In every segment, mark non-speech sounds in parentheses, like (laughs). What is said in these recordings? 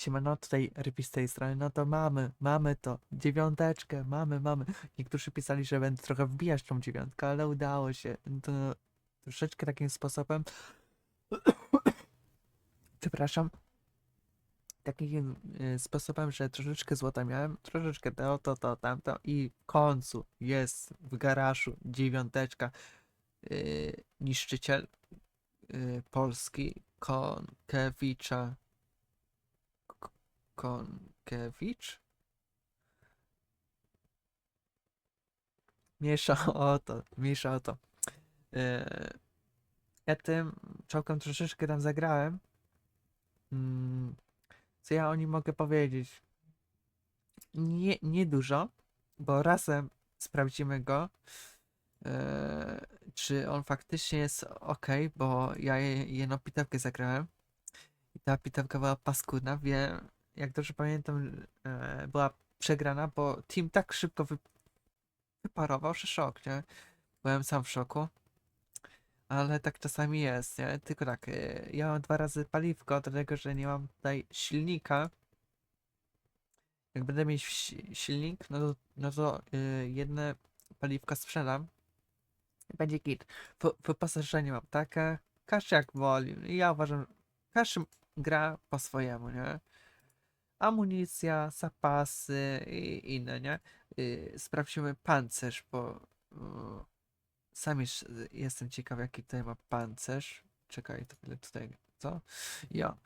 Siemano, tutaj Rypi z tej strony, no to mamy, mamy to, dziewiąteczkę, mamy, mamy. Niektórzy pisali, że będę trochę wbijać tą dziewiątkę, ale udało się. To troszeczkę takim sposobem, (coughs) przepraszam, takim y, sposobem, że troszeczkę złota miałem, troszeczkę to, to, to, tamto i w końcu jest w garażu dziewiąteczka, yy, niszczyciel yy, Polski, Konkewicza, K- Konkiewicz? Mniejsza (laughs) o to, mniejsza o to. Yy, ja tym czołgiem troszeczkę tam zagrałem. Mm, co ja o nim mogę powiedzieć? Nie, nie dużo, bo razem sprawdzimy go, e, czy on faktycznie jest ok, bo ja je- jedną pitewkę zagrałem i ta pitewka była paskudna, wiem, jak dobrze pamiętam, e, była przegrana, bo team tak szybko wy, wyparował, że szok, nie? Byłem sam w szoku. Ale tak czasami jest, nie? Tylko tak, e, ja mam dwa razy paliwko, dlatego że nie mam tutaj silnika. Jak będę mieć si- silnik, no to, no to y, jedne paliwka sprzedam. Będzie git. Wy- Wyposażenie mam takie, każdy jak woli. Ja uważam, każdy gra po swojemu, nie? Amunicja, zapasy i inne, nie? Y, Sprawdźmy pancerz, bo y, sam już jestem ciekaw, jaki tutaj ma pancerz. Czekaj, to ile tutaj, co? Ja.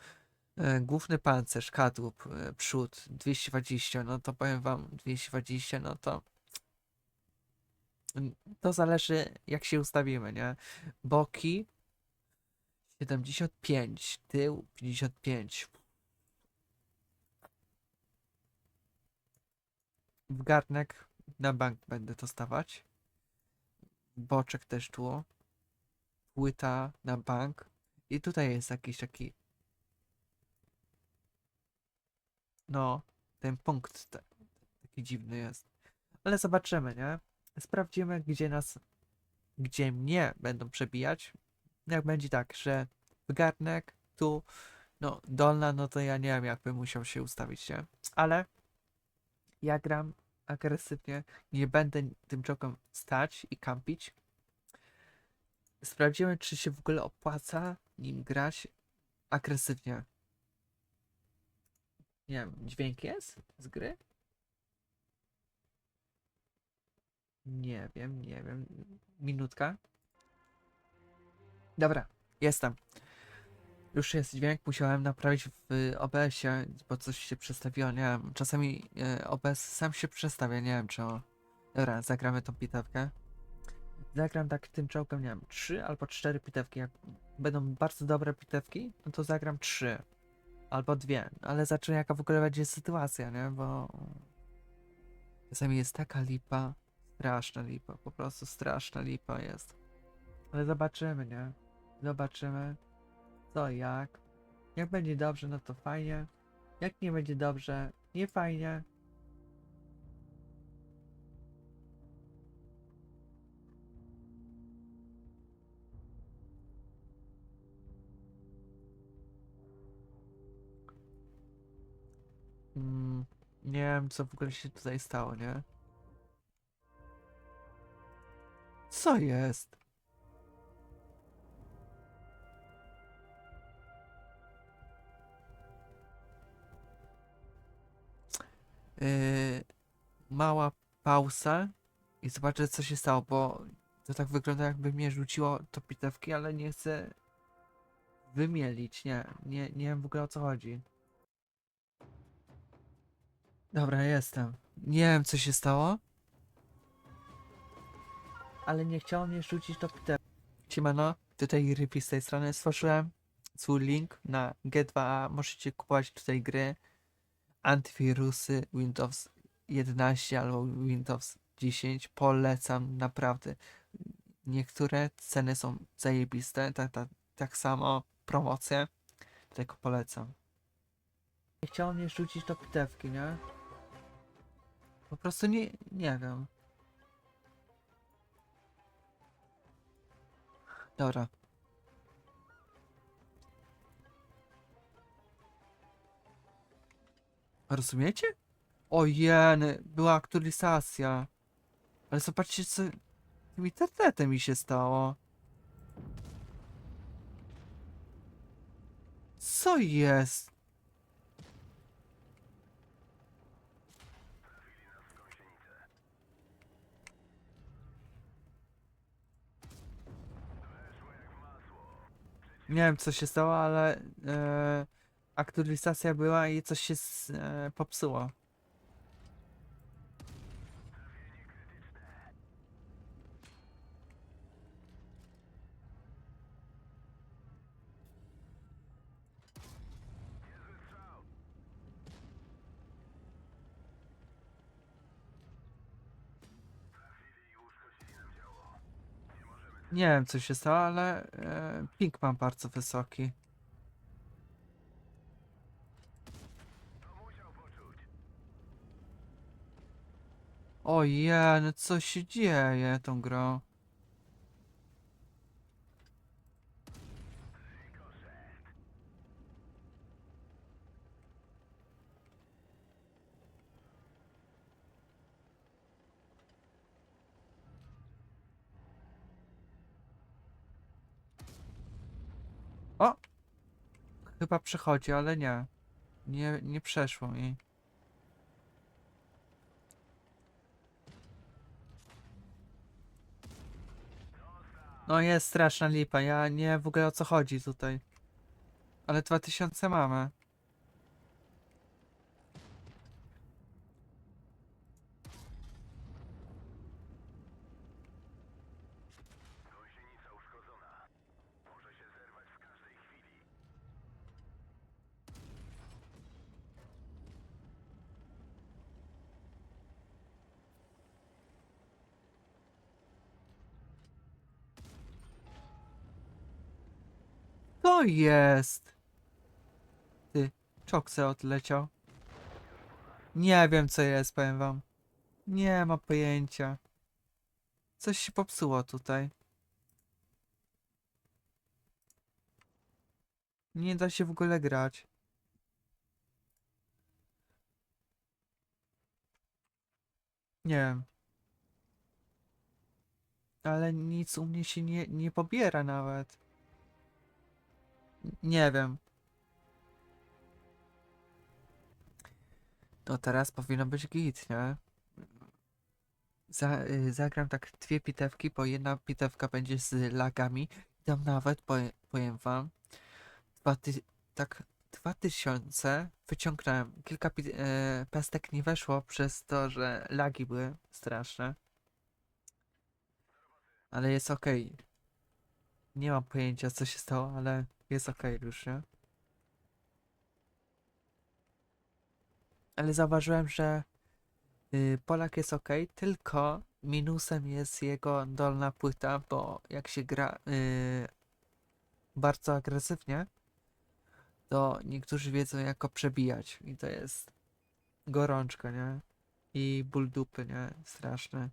E, Główny pancerz, kadłub, e, przód 220, no to powiem wam 220, no to to zależy jak się ustawimy, nie? Boki 75, tył 55. W garnek na bank będę to stawać. Boczek też tu. Płyta na bank. I tutaj jest jakiś taki No, ten punkt taki dziwny jest. Ale zobaczymy, nie? Sprawdzimy, gdzie nas, gdzie mnie będą przebijać. Jak będzie tak, że w garnek, tu, no, dolna, no to ja nie wiem, jak bym musiał się ustawić, nie? Ale ja gram agresywnie, nie będę tym czołgiem stać i kampić. Sprawdzimy, czy się w ogóle opłaca nim grać agresywnie. Nie wiem, dźwięk jest z gry? Nie wiem, nie wiem. Minutka. Dobra, jestem. Już jest dźwięk, musiałem naprawić w OBS-ie, bo coś się przestawiło, nie wiem. Czasami e, OBS sam się przestawia, nie wiem czemu. Dobra, zagramy tą pitewkę. Zagram tak tym czołgiem, nie wiem, trzy albo cztery pitewki. Jak będą bardzo dobre pitewki, no to zagram trzy. Albo dwie, ale zobaczymy jaka w ogóle będzie sytuacja, nie? Bo czasami jest taka lipa, straszna lipa, po prostu straszna lipa jest. Ale zobaczymy, nie? Zobaczymy co jak. Jak będzie dobrze, no to fajnie. Jak nie będzie dobrze, nie fajnie. Mm, nie wiem, co w ogóle się tutaj stało, nie? Co jest? Yy, mała pauza i zobaczę, co się stało, bo to tak wygląda, jakby mnie rzuciło to pitewki, ale nie chcę wymielić. Nie, nie, nie wiem w ogóle o co chodzi. Dobra, jestem. Nie wiem, co się stało. Ale nie chciało mnie rzucić do Peter. Siemano, tutaj Rippy z tej strony. Stworzyłem swój link na G2A. Możecie kupować tutaj gry. Antywirusy Windows 11 albo Windows 10. Polecam, naprawdę. Niektóre ceny są zajebiste. Tak, tak, tak samo promocje. Tylko polecam. Nie chciało mnie rzucić do pitewki, nie? Po prostu nie, nie wiem. Dobra. Rozumiecie? Ojeny, była aktualizacja. Ale zobaczcie, co tym internetem mi się stało. Co jest? Nie wiem co się stało, ale e, aktualizacja była i coś się s- e, popsuło. Nie wiem co się stało, ale e, ping mam bardzo wysoki. Ojej, no co się dzieje tą grą? O! Chyba przechodzi, ale nie. Nie, nie przeszło mi. No jest straszna lipa, ja nie w ogóle o co chodzi tutaj. Ale 2000 mamy. To jest! Ty, czokse odleciał. Nie wiem co jest, powiem wam. Nie ma pojęcia. Coś się popsuło tutaj. Nie da się w ogóle grać. Nie wiem. Ale nic u mnie się nie, nie pobiera nawet. Nie wiem. No teraz powinno być git, nie? Za, y, zagram tak dwie pitewki, bo jedna pitewka będzie z lagami. Tam nawet, powie- powiem wam, dwa ty, tak dwa tysiące wyciągnąłem. Kilka pi, e, pestek nie weszło przez to, że lagi były straszne. Ale jest okej. Nie mam pojęcia co się stało, ale jest okej już, nie? Ale zauważyłem, że y, Polak jest ok, tylko minusem jest jego dolna płyta, bo jak się gra y, bardzo agresywnie, to niektórzy wiedzą jak go przebijać i to jest gorączka, nie? I ból dupy, nie? Straszny.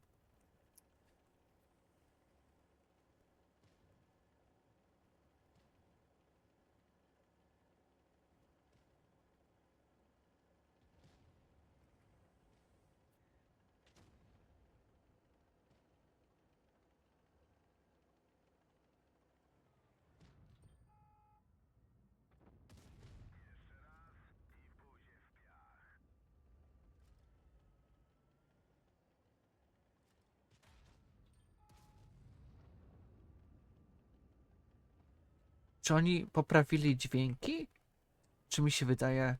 Czy oni poprawili dźwięki? Czy mi się wydaje?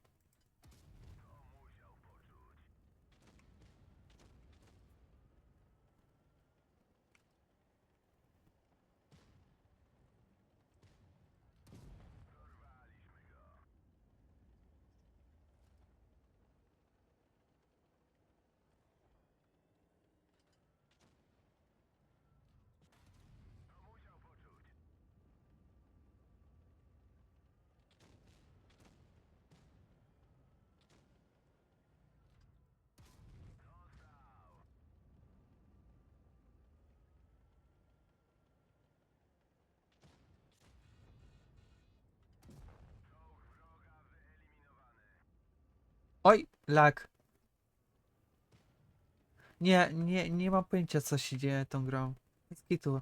Oj, lag. Nie, nie, nie mam pojęcia co się dzieje tą grą. Bez kitu.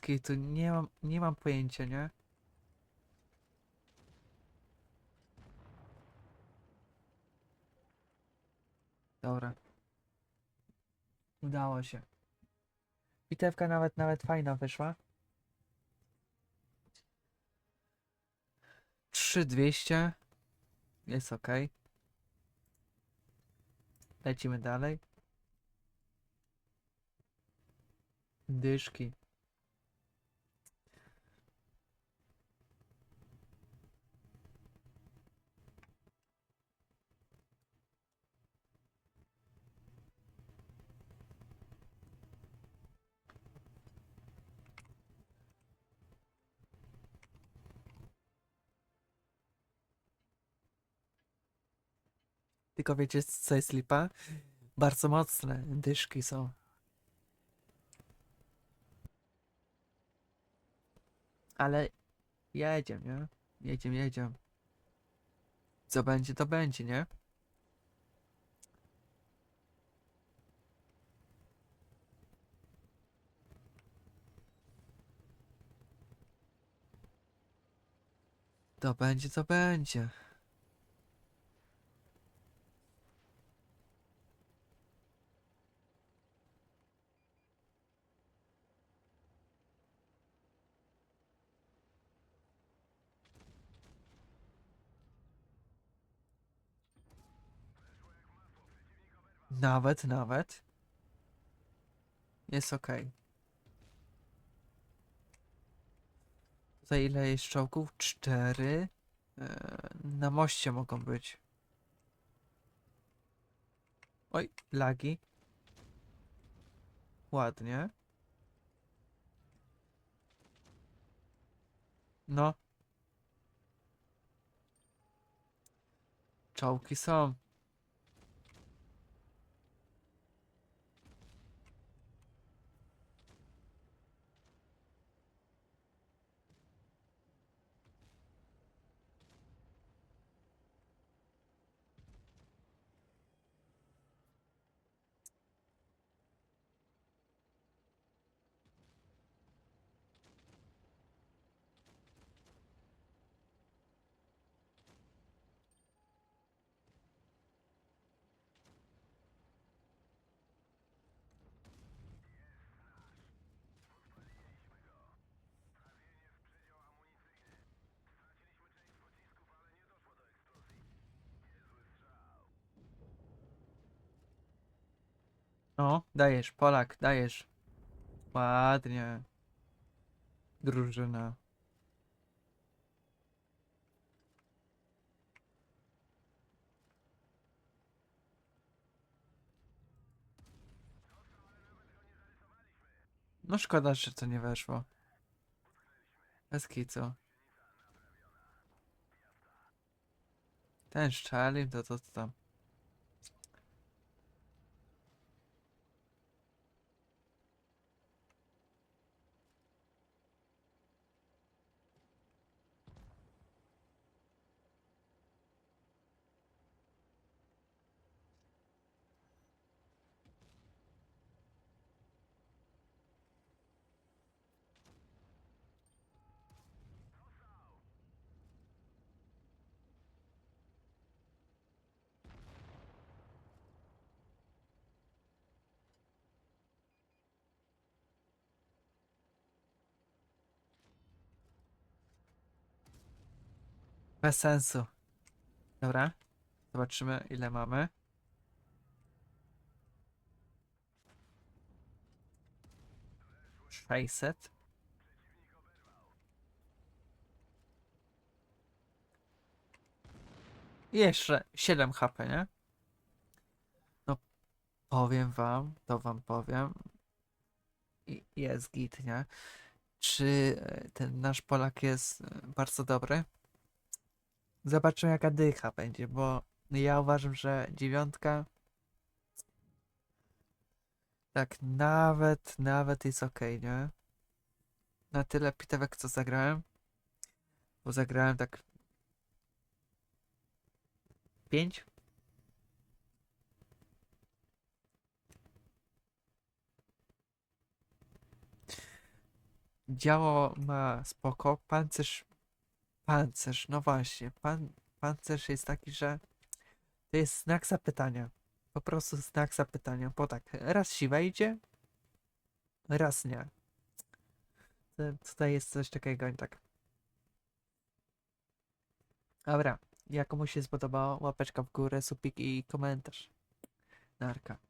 Kitu, nie mam, nie mam pojęcia, nie? Dobra. Udało się. Bitewka nawet, nawet fajna wyszła. 3200. Jest ok. Lecimy dalej. Dyszki. Tylko wiecie co jest lipa? Bardzo mocne dyszki są. Ale jedziemy, nie? Jedziemy, jedziemy. Co będzie, to będzie, nie? To będzie, to będzie. Nawet, nawet. Jest ok. Tutaj ile jest czołgów? Cztery. E, Na moście mogą być. Oj, lagi. Ładnie. No. Czołgi są. No, dajesz, Polak, dajesz. Ładnie. Drużyna. No szkoda, że to nie weszło. Bez kicu. Ten szczelił, to to tam. Bez sensu. Dobra. Zobaczymy ile mamy. Sześćset. Jeszcze 7 HP, nie? No, powiem wam, to wam powiem. I jest git, nie? Czy e, ten nasz Polak jest e, bardzo dobry? Zobaczymy jaka dycha będzie, bo ja uważam, że dziewiątka tak nawet, nawet jest ok, nie? Na tyle pitewek co zagrałem. Bo zagrałem tak 5 Działo ma spoko, pancerz, pancerz, no właśnie, pan, pancerz jest taki, że to jest znak zapytania, po prostu znak zapytania, bo tak, raz się wejdzie, raz nie. Tutaj jest coś takiego, nie tak. Dobra, jak komuś się spodobało, łapeczka w górę, supik i komentarz. Narka.